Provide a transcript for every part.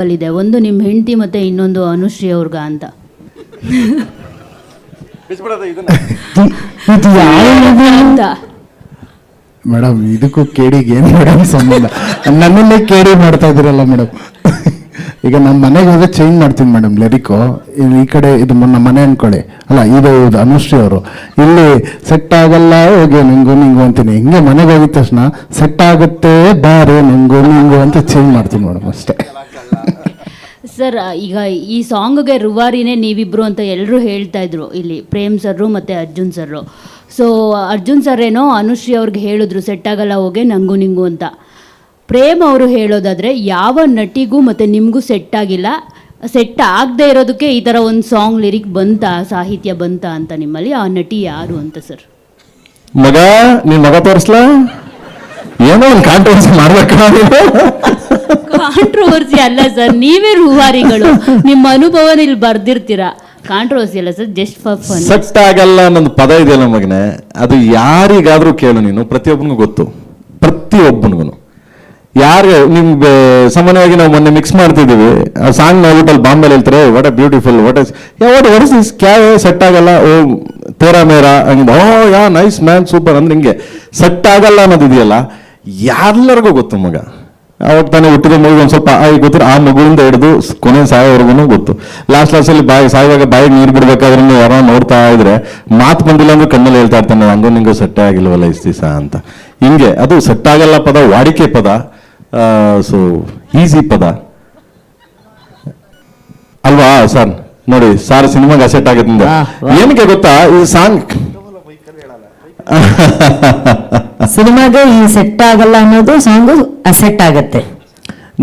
ಅಲ್ಲಿದೆ ಒಂದು ನಿಮ್ಮ ಹೆಂಡತಿ ಮತ್ತೆ ಇನ್ನೊಂದು ಅನುಶ್ರೀ ಅವ್ರಿಗ ಅಂತ. ಇದು ಅಂತ. ಮೇಡಮ್ ಇದಕ್ಕೂ ಕೇಡಿಗೆ ಏನು ಮೇಡಮ್ ಸಂಬಂಧ? ನನ್ನನ್ನೇ ಕೇಡಿ ಮಾಡ್ತಾ ಇದ್ದೀರಲ್ಲ ಮೇಡಮ್. ಈಗ ನಮ್ಮ ಮನೆಗೆ ಹೋದ್ರೆ ಚೇಂಜ್ ಮಾಡ್ತೀನಿ ಮೇಡಮ್ ಇಲ್ಲಿ ಈ ಕಡೆ ಇದು ನಮ್ಮ ಮನೆ ಅನ್ಕೊಳ್ಳಿ. ಅಲ್ಲ ಇದು ಇದು ಅನುಶ್ರೀ ಅವರು. ಇಲ್ಲಿ ಸೆಟ್ ಆಗಲ್ಲ ಹೋಗಿ ನಿಂಗು ನಿಂಗು ಅಂತೀನಿ. ಹಿಂಗೆ ಮನೆಗೆ ಹೋಗಿದ ತಕ್ಷಣ ಸೆಟ್ ಆಗುತ್ತೆ ಬಾರೆ ನಿಂಗು ನಿಂಗು ಅಂತ ಚೇಂಜ್ ಮಾಡ್ತೀನಿ ಮೇಡಮ್ ಅಷ್ಟೇ. ಸರ್, ಈಗ ಈ ಸಾಂಗ್ಗೆ ರುವಾರಿನೇ ನೀವಿಬ್ರು ಅಂತ ಎಲ್ಲರೂ ಹೇಳ್ತಾ ಇದ್ರು. ಇಲ್ಲಿ ಪ್ರೇಮ್ ಸರ್ರು ಮತ್ತು Arjun sir. So Arjun sir ಏನೋ ಅನುಶ್ರೀ ಅವ್ರಿಗೆ ಹೇಳಿದ್ರು ಸೆಟ್ ಆಗಲ್ಲ ಹೋಗೆ, ನಂಗು ನಿಂಗು ಅಂತ. ಪ್ರೇಮ್ ಅವರು ಹೇಳೋದಾದರೆ, ಯಾವ ನಟಿಗೂ ಮತ್ತು ನಿಮಗೂ ಸೆಟ್ ಆಗಿಲ್ಲ. ಸೆಟ್ ಆಗದೆ ಇರೋದಕ್ಕೆ ಈ ಥರ ಒಂದು ಸಾಂಗ್ ಲಿರಿಕ್ ಬಂತ, ಸಾಹಿತ್ಯ ಬಂತ ಅಂತ ನಿಮ್ಮಲ್ಲಿ, ಆ ನಟಿ ಯಾರು ಅಂತ ಸರ್? ಮಗ, ನೀನು ಮಗ ತೋರಿಸ್ಲಾ? ಏನೋ ಒಂದು ಕಾಂಟ್ರವರ್ಸಿ ಮಾಡ್ಬೇಕ ಕಾಂಟ್ರವರ್ಸಿ ಅಲ್ಲ ಸರ್ ನೀವೇ ರೂವಾರಿಗಳು. ನಿಮ್ಮ ಅನುಭವ ಇಲ್ಲಿ ಬರ್ದಿರ್ತೀರಾ? ಕಾಂಟ್ರವರ್ಸಿ ಅಲ್ಲ ಸರ್ ಜಸ್ಟ್ ಫಾರ್ ಸೆಟ್ ಆಗಲ್ಲ ಅನ್ನೊಂದು ಪದ ಇದೆಯಲ್ಲ ಮಗನೆ? ಅದು ಯಾರಿಗಾದ್ರೂ ಕೇಳು ನೀನು, ಪ್ರತಿಯೊಬ್ಬನಿಗೂ ಗೊತ್ತು. ಪ್ರತಿಯೊಬ್ಬನಿಗೂ ಯಾರಿಗೆ ನಿಮ್ಗೆ ಸಾಮಾನ್ಯವಾಗಿ ನಾವು ಮೊನ್ನೆ ಮಿಕ್ಸ್ ಮಾಡ್ತಿದ್ದೀವಿ. ಆ ಸಾಂಗ್ ನೋಡ್ಬಿಟ್ಟು ಅಲ್ಲಿ ಬಾಂಬೆಲಿ ಹೇಳ್ತಾರೆ what a beautiful what is what worse is ಕ್ಯಾವ್ ಕ್ಯಾ ಸೆಟ್ ಆಗಲ್ಲ? ಓ, ತೇರಾ ಮೇರಾ? ಹಂಗೆ ಓ, ಯಾ ನೈಸ್ ಮ್ಯಾನ್ ಸೂಪರ್ ಅಂದ್ರೆ ಹಿಂಗೆ. ಸೆಟ್ ಆಗಲ್ಲ ಅನ್ನೋದಿದೆಯಲ್ಲ? ಎಲ್ಲರಿಗೂ ಗೊತ್ತು ಮಗ. ಅವಾಗ ತಾನೇ ಹುಟ್ಟಿದ ಮಗು ಒಂದು ಸ್ವಲ್ಪ ಆ ಗೊತ್ತಿರ ಆ ಮಗುವಿಂದ ಹಿಡಿದು ಕೊನೆ ಸಾಯೋವರೆಗೂ ಗೊತ್ತು. ಲಾಸ್ಟ್ ಲಾಸ್ಟಲ್ಲಿ ಬಾಯಿ ಸಾಯುವಾಗ ಬಾಯಿಗೆ ನೀರು ಬಿಡ್ಬೇಕಾದ್ರೂ ಯಾರೋ ನೋಡ್ತಾ ಇದ್ರೆ ಮಾತು ಬಂದಿಲ್ಲ ಅಂದ್ರೆ ಕಣ್ಣಲ್ಲಿ ಹೇಳ್ತಾ ಇರ್ತಾನೆ ಹಂಗೋ ನಿಂಗೆ ಸೆಟ್ ಆಗಿಲ್ವಲ್ಲ ಇಷ್ಟು ದಿವಸ ಅಂತ. ಹಿಂಗೆ ಅದು ಸೆಟ್ ಆಗಲ್ಲ ಪದ ವಾಡಿಕೆ ಪದ ಸೊ ಈಸಿ ಪದ. ಅಲ್ವಾ ಸರ್? ನೋಡಿ ಸಾರ್ ಸಿನಿಮಾಗೆ ಅಸೆಟ್ ಆಗುತ್ತೆ. ಏನಕ್ಕೆ ಗೊತ್ತಾ ಈ ಸಾಂಗ್ ಸಿನಿಮಾಗೆ ಈ ಸೆಟ್ ಆಗಲ್ಲ ಅನ್ನೋದು ಸಾಂಗು ಅಸೆಟ್ ಆಗತ್ತೆ.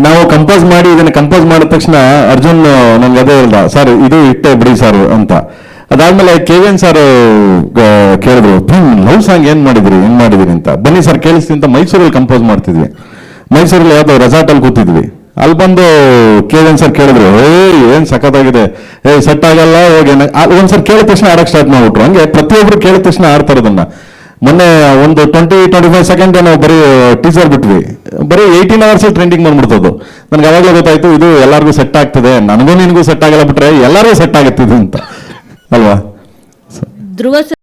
ನಾವು ಕಂಪೋಸ್ ಮಾಡಿ ಇದನ್ನ ಕಂಪೋಸ್ ಮಾಡಿದ ತಕ್ಷಣ ಅರ್ಜುನ್ ನನ್ಗೆ ಅದೇ ಇಲ್ಲ ಸರ್ ಇದು ಇಟ್ಟೆ ಬಿಡಿ ಸರ್ ಅಂತ. ಅದಾದ್ಮೇಲೆ ಕೆ ಎನ್ ಸರ್ ಕೇಳಿದ್ರು ಲವ್ ಸಾಂಗ್ ಏನ್ ಮಾಡಿದ್ರಿ ಏನ್ ಮಾಡಿದ್ರಿ ಅಂತ. ಬನ್ನಿ ಸರ್ ಕೇಳಿಸ್ತೀನಿ ಅಂತ ಮೈಸೂರಲ್ಲಿ ಕಂಪೋಸ್ ಮಾಡ್ತಿದ್ವಿ. ಮೈಸೂರಲ್ಲಿ ಯಾವ್ದೋ ರೆಸಾರ್ಟ್ ಅಲ್ಲಿ ಕೂತಿದ್ವಿ. ಅಲ್ಲಿ ಬಂದು ಕೇಳಿ ಸರ್ ಕೇಳಿದ್ರು, ಏಯ್, ಏನ್ ಸಖತ್ತಾಗಿದೆ? ಏ ಸೆಟ್ ಆಗಲ್ಲ, ಹೋಗಿ ಒಂದ್ಸರಿ ಕೇಳಿದ ತಕ್ಷಣ ಆಡಕ್ ಸ್ಟಾರ್ಟ್ ಮಾಡ್ಬಿಟ್ರು. ಹಂಗೆ ಪ್ರತಿಯೊಬ್ರು ಕೇಳಿದ ತಕ್ಷಣ ಆಡ್ತಾರದನ್ನ. ಮೊನ್ನೆ ಒಂದು ಟ್ವೆಂಟಿ ಟ್ವೆಂಟಿ ಫೈವ್ ಸೆಕೆಂಡ್ ನಾವು ಬರೀ ಟೀಸರ್ ಬಿಟ್ವಿ. ಬರೀ ಏಯ್ಟೀನ್ ಅವರ್ಸ್ ಟ್ರೆಂಡಿಂಗ್ ಬಂದ್ಬಿಡ್ತದ್ದು. ನನ್ಗೆ ಅವಾಗಲೇ ಗೊತ್ತಾಯ್ತು, ಇದು ಎಲ್ಲರಿಗೂ ಸೆಟ್ ಆಗ್ತದೆ. ನನಗೂ ನಿನಗೂ ಸೆಟ್ ಆಗಲ್ಲ ಬಿಟ್ರೆ ಎಲ್ಲರಿಗೂ ಸೆಟ್ ಆಗುತ್ತೆ ಇದು ಅಂತ. ಅಲ್ವಾ? ಧ್ರುವ